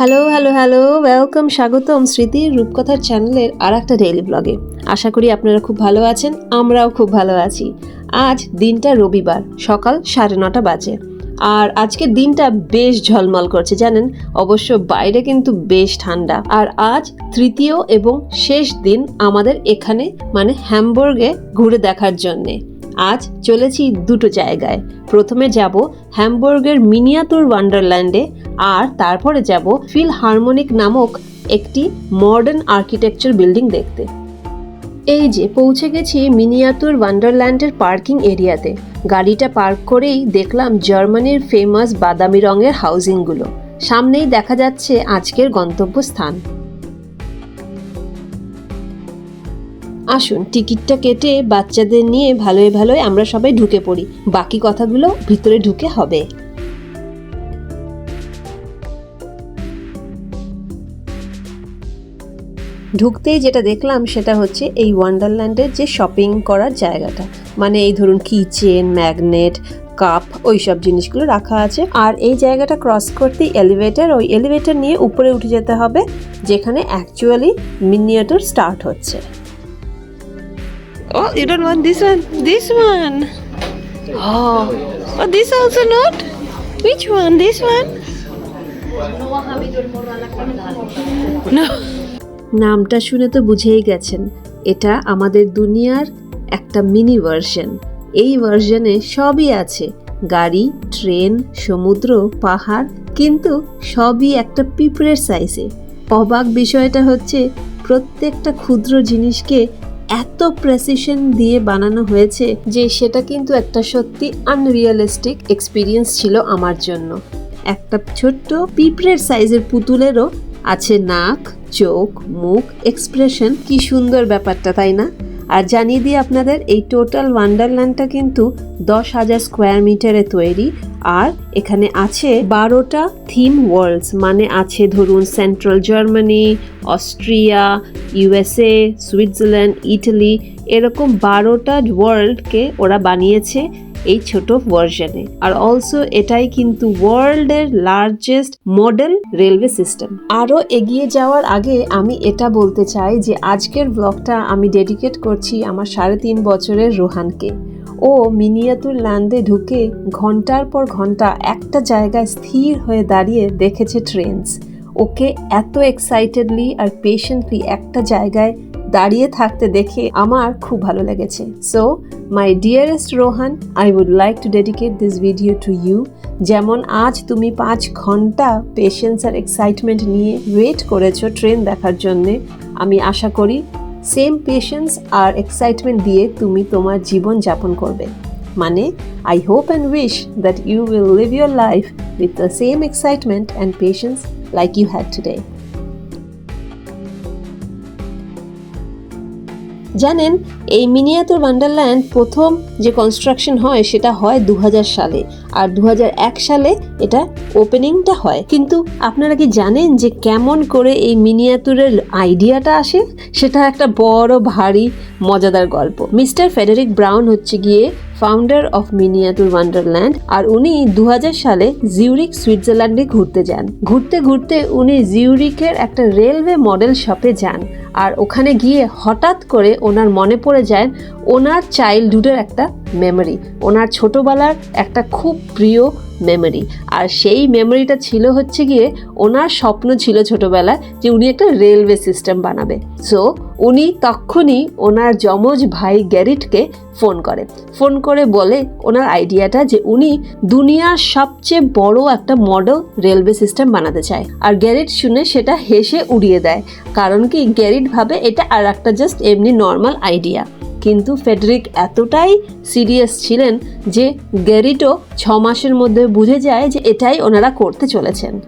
Hello hello hello welcome স্বাগতম স্মৃতির রূপকথার চ্যানেলের আর একটা ডেইলি ব্লগে আশা করি আপনারা খুব ভালো আছেন, আমরাও খুব ভালো আছি। আজ দিনটা রবিবার, সকাল সাড়ে নটা বাজে। আর আজকে দিনটা বেশ ঝলমল করছে, জানেন? অবশ্য বাইরে কিন্তু বেশ ঠান্ডা। আর আজ তৃতীয় এবং শেষ দিন আমাদের এখানে মানে হ্যামবর্গে ঘুরে দেখার জন্যে। আজ চলেছি দুটো জায়গায়। প্রথমে যাব হ্যামবুর্গের মিনিয়াতুর ওয়ান্ডারল্যান্ডে আর তারপরে যাব ফিল হারমোনিক নামক একটি মডার্ন আর্কিটেকচার বিল্ডিং দেখতে। এই যে, পৌঁছে গেছি মিনিয়াতুর ওয়ান্ডারল্যান্ডের পার্কিং এরিয়াতে। গাড়িটা পার্ক করেই দেখলাম জার্মানির ফেমাস বাদামি রঙের হাউজিংগুলো। সামনেই দেখা যাচ্ছে আজকের গন্তব্যস্থান। আসুন, টিকিটটা কেটে বাচ্চাদের নিয়ে ভালোই ভালোই আমরা সবাই ঢুকে পড়ি। বাকি কথাগুলো ভিতরে ঢুকে হবে। ঢুকতেই যেটা দেখলাম সেটা হচ্ছে এই ওয়ান্ডারল্যান্ডের যে শপিং করার জায়গাটা। মানে এই ধরুন কিচেন ম্যাগনেট, কাপ ওই সব জিনিসগুলো রাখা আছে। আর এই জায়গাটা ক্রস করতেই এলিভেটর, ওই এলিভেটর নিয়ে উপরে উঠে যেতে হবে, যেখানে অ্যাকচুয়ালি মিনিয়েটর স্টার্ট হচ্ছে। Oh, you don't want this one? This one. Oh, oh this also not? Which one? This one? No. নামটা শুনে তো বুঝেই গেছেন এটা আমাদের দুনিয়ার একটা মিনি ভার্সন এই ভার্সনে সবই আছে গাড়ি ট্রেন সমুদ্র পাহাড় কিন্তু সবই একটা পিঁপড়ের সাইজে অবাক বিষয়টা হচ্ছে প্রত্যেকটা ক্ষুদ্র জিনিসকে এত প্রেসিশন দিয়ে বানানো হয়েছে যে সেটা কিন্তু একটা সত্যি আনরিয়ালিস্টিক এক্সপিরিয়েন্স ছিল আমার জন্য। একটা ছোট্ট পিঁপড়ের সাইজের পুতুলেরও আছে নাক, চোখ, মুখ এক্সপ্রেশন কি সুন্দর ব্যাপারটা, তাই না? আর জানিয়ে দিই আপনাদের, এই টোটাল ওয়ান্ডারল্যান্ডটা কিন্তু দশ হাজার স্কোয়ার মিটারে তৈরি। আর এখানে আছে বারোটা থিম ওয়ার্ল্ডস মানে আছে ধরুন central Germany Austria, USA Switzerland Italy, এরকম বারোটা ওয়ার্ল্ডকে ওরা বানিয়েছে এই ছোট ভার্সনে আর অলসো এটাই কিন্তু ওয়ার্ল্ডের লার্জেস্ট মডেল রেলওয়ে সিস্টেম আরও এগিয়ে যাওয়ার আগে আমি এটা বলতে চাই যে আজকের ব্লগটা আমি ডেডিকেট করছি আমার সাড়ে তিন বছরের রোহানকে। ও মিনিয়াতুর ল্যান্ডে ঢুকে ঘণ্টার পর ঘণ্টা একটা জায়গায় স্থির হয়ে দাঁড়িয়ে দেখেছে ট্রেনস ওকে এত এক্সাইটেডলি আর পেশেন্টলি একটা জায়গায় দাঁড়িয়ে থাকতে দেখে আমার খুব ভালো লেগেছে। So my dearest Rohan I would like to dedicate this video to you যেমন আজ তুমি পাঁচ ঘণ্টা পেশেন্স আর এক্সাইটমেন্ট নিয়ে ওয়েট করেছ ট্রেন দেখার জন্যে, আমি আশা করি সেম পেশেন্স আর এক্সাইটমেন্ট দিয়ে তুমি তোমার জীবন যাপন করবে। মানে I hope and wish that you will live your life with the same excitement and patience like you had today জানেন, এই মিনিয়াতুর ওয়ান্ডারল্যান্ড প্রথম যে কনস্ট্রাকশন হয় সেটা হয় দু সালে, আর দু হাজার এক সালে এটা ওপেনিংটা হয়। কিন্তু আপনারা কি জানেন যে কেমন করে এই মিনিয়াতুরের আইডিয়াটা আসে? সেটা একটা বড়, ভারী, মজাদার গল্প। মিস্টার ফেডারিক ব্রাউন হচ্ছে গিয়ে ফাউন্ডার অফ মিনিয়াটুর ওয়ান্ডারল্যান্ড আর উনি দু হাজার সালে জিউরিক সুইজারল্যান্ডে ঘুরতে যান। ঘুরতে ঘুরতে উনি জিউরিকের একটা রেলওয়ে মডেল শপে যান, আর ওখানে গিয়ে হঠাৎ করে ওনার মনে পড়ে যায়, ওনার চাইল্ডহুডের একটা মেমোরি ওনার ছোটোবেলার একটা খুব প্রিয় মেমোরি আর সেই মেমোরিটা ছিল হচ্ছে গিয়ে ওনার স্বপ্ন ছিল ছোটোবেলায় যে উনি একটা রেলওয়ে সিস্টেম বানাবে। সো উনি তখনই ওনার যমজ ভাই গ্যারিটকে ফোন করে। ফোন করে বলে ওনার আইডিয়াটা যে উনি দুনিয়ার সবচেয়ে বড় একটা মডেল রেলওয়ে সিস্টেম বানাতে চায়। আর গ্যারিট শুনে সেটা হেসে উড়িয়ে দেয়। কারণ কি, গ্যারিট ভাবে এটা আর একটা জাস্ট এমনি নর্মাল আইডিয়া কিন্তু ফেডরিক এতটাই সিরিয়াস ছিলেন যে গ্যারিটো ছ মাসের মধ্যে বুঝে যায় যে এটাই ওনারা করতে চলেছেন।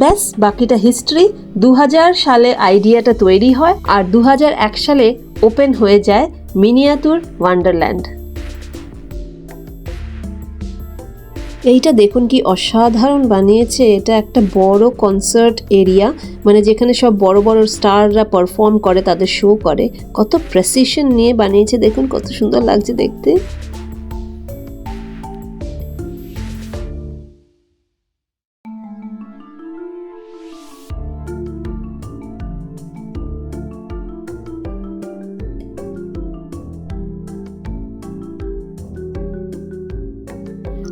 ব্যাস, বাকিটা হিস্ট্রি দু হাজার সালে আইডিয়াটা তৈরি হয় আর দু হাজার এক সালে ওপেন হয়ে যায় মিনিয়াতুর ওয়ান্ডারল্যান্ড। এইটা দেখুন কি অসাধারণ বানিয়েছে। এটা একটা বড় কনসার্ট এরিয়া মানে যেখানে সব বড় বড় স্টাররা পারফর্ম করে, তাদের শো করে। কত প্রেসিশন নিয়ে বানিয়েছে, দেখুন কত সুন্দর লাগছে দেখতে।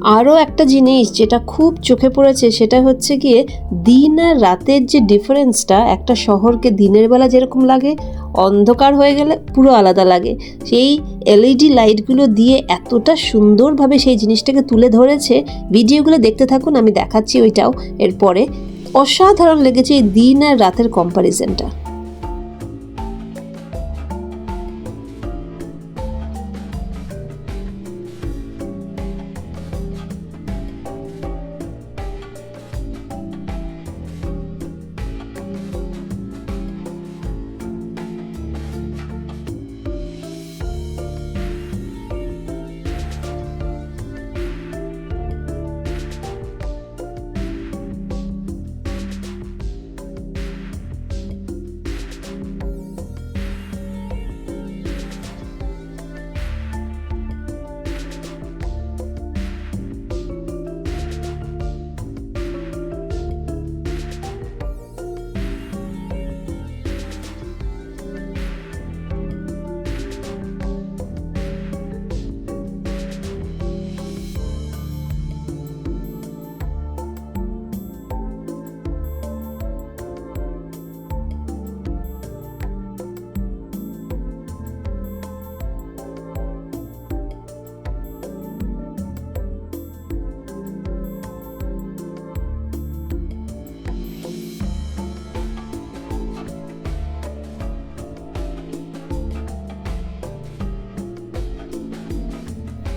আরও একটা জিনিস যেটা খুব চোখে পড়েছে, সেটা হচ্ছে গিয়ে দিন আর রাতের যে ডিফারেন্সটা একটা শহরকে দিনের বেলা যেরকম লাগে, অন্ধকার হয়ে গেলে পুরো আলাদা লাগে। সেই এলইডি লাইটগুলো দিয়ে এতটা সুন্দরভাবে সেই জিনিসটাকে তুলে ধরেছে। ভিডিওগুলো দেখতে থাকুন, আমি দেখাচ্ছি ওইটাও। এরপরে অসাধারণ লেগেছে এই দিন আর রাতের কম্পারিজনটা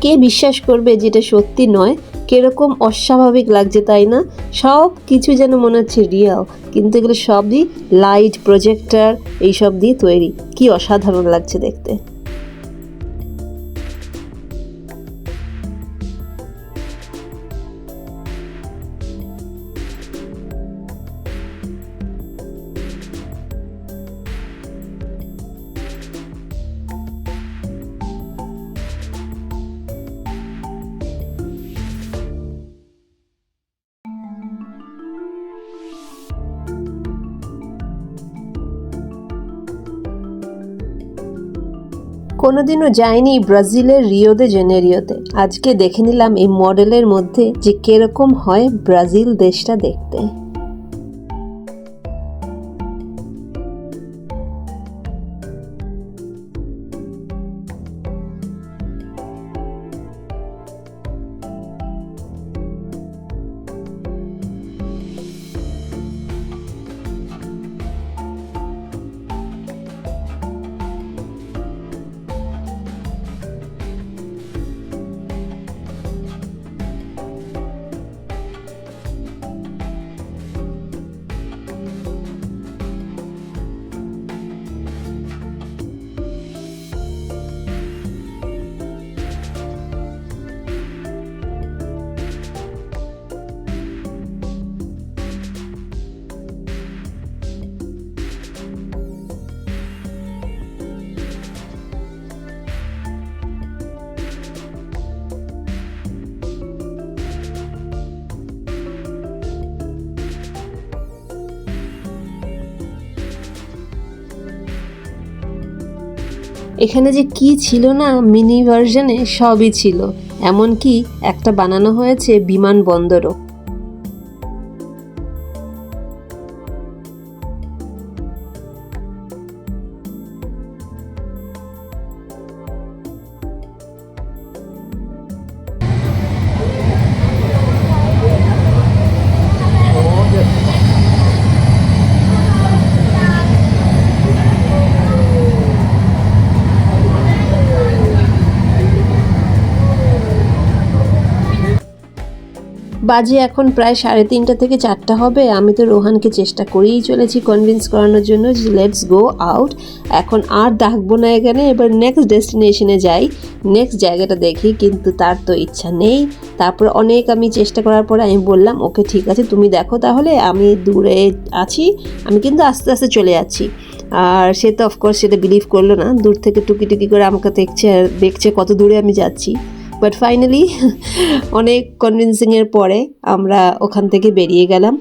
কে বিশ্বাস করবে যেটা সত্যি নয়? কীরকম অস্বাভাবিক লাগছে, তাই না? সব কিছু যেন মনে হচ্ছে রিয়াল কিন্তু এগুলো সবই লাইট প্রজেক্টার এইসব দিয়ে তৈরি। কি অসাধারণ লাগছে দেখতে। কোনোদিনও যায়নি ব্রাজিলের রিওদে জেনেরিওতে। আজকে দেখে নিলাম এই মডেলের মধ্যে যে কীরকম হয় ব্রাজিল দেশটা দেখতে। এখানে যে কি ছিল না মিনি ভার্জনে সবই ছিল। এমনকি একটা বানানো হয়েছে বিমানবন্দরও বাজে এখন প্রায় সাড়ে তিনটা থেকে চারটা হবে। আমি তো রোহানকে চেষ্টা করেই চলেছি কনভিন্স করানোর জন্য লেটস গো আউট এখন আর ডাকবো না এখানে। এবার নেক্সট ডেস্টিনেশনে যাই। নেক্সট জায়গাটা দেখি, কিন্তু তার তো ইচ্ছা নেই। তারপর অনেক আমি চেষ্টা করার পরে আমি বললাম, ওকে, ঠিক আছে, তুমি দেখো তাহলে, আমি দূরে আছি। আমি কিন্তু আস্তে আস্তে চলে যাচ্ছি। আর সে তো অফকোর্স সেটা বিলিভ করল না। দূর থেকে টুকি টুকি করে আমাকে দেখছে আর দেখছে কত দূরে আমি যাচ্ছি। বাট ফাইনালি অনেক কনভিন্সিংয়ের পরে আমরা ওখান থেকে বেরিয়ে গেলাম।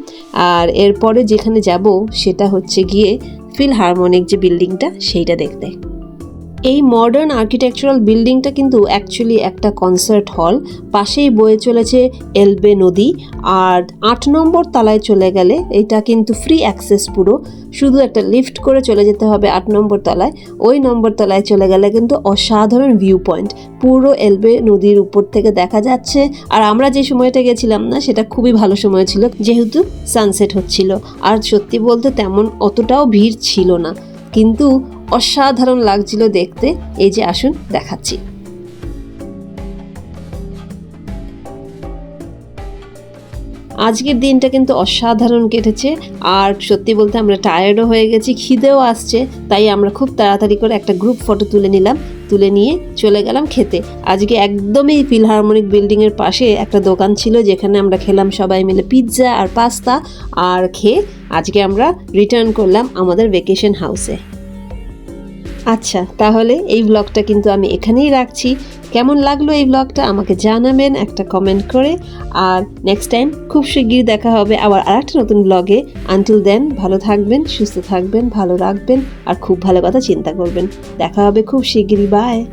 আর এরপরে যেখানে যাব, সেটা হচ্ছে গিয়ে ফিল হারমোনিক যে বিল্ডিংটা সেইটা দেখতে। এই মডার্ন আর্কিটেকচারাল বিল্ডিংটা কিন্তু অ্যাকচুয়ালি একটা কনসার্ট হল পাশেই বয়ে চলেছে এলবে নদী, আর আট নম্বর তলায় চলে গেলে এটা কিন্তু ফ্রি অ্যাক্সেস পুরো। শুধু একটা লিফট করে চলে যেতে হবে আট নম্বর তলায়। ওই নম্বর তলায় চলে গেলে কিন্তু অসাধারণ ভিউ পয়েন্ট পুরো এলবে নদীর উপর থেকে দেখা যাচ্ছে। আর আমরা যে সময়টা গেছিলাম না, সেটা খুবই ভালো সময় ছিল। যেহেতু সানসেট হচ্ছিল। আর সত্যি বলতে তেমন অতটাও ভিড় ছিল না। কিন্তু অসাধারণ লাগছিল দেখতে। এই যে আসুন, দেখাচ্ছি। আজকের দিনটা কিন্তু অসাধারণ কেটেছে। আর সত্যি বলতে আমরা টায়ার্ডও হয়ে গেছি, খিদেও আসছে। তাই আমরা খুব তাড়াতাড়ি করে একটা গ্রুপ ফটো তুলে নিলাম। তুলে নিয়ে চলে গেলাম খেতে। আজকে একদমই ফিলহারমোনিক বিল্ডিংয়ের পাশে একটা দোকান ছিল, যেখানে আমরা খেলাম সবাই মিলে পিৎজা আর পাস্তা আর খেয়ে আজকে আমরা রিটার্ন করলাম আমাদের ভেকেশন হাউসে আচ্ছা তাহলে এই ব্লগটা কিন্তু আমি এখানেই রাখছি। কেমন লাগল এই ব্লগটা আমাকে জানাবেন একটা কমেন্ট করে। আর নেক্সট টাইম খুব শিগগিরই দেখা হবে আবার আর একটা নতুন ব্লগে আনটিল দেন ভালো থাকবেন, সুস্থ থাকবেন, ভালো রাখবেন, আর খুব ভালো কথা চিন্তা করবেন। দেখা হবে খুব শিগগিরই বাই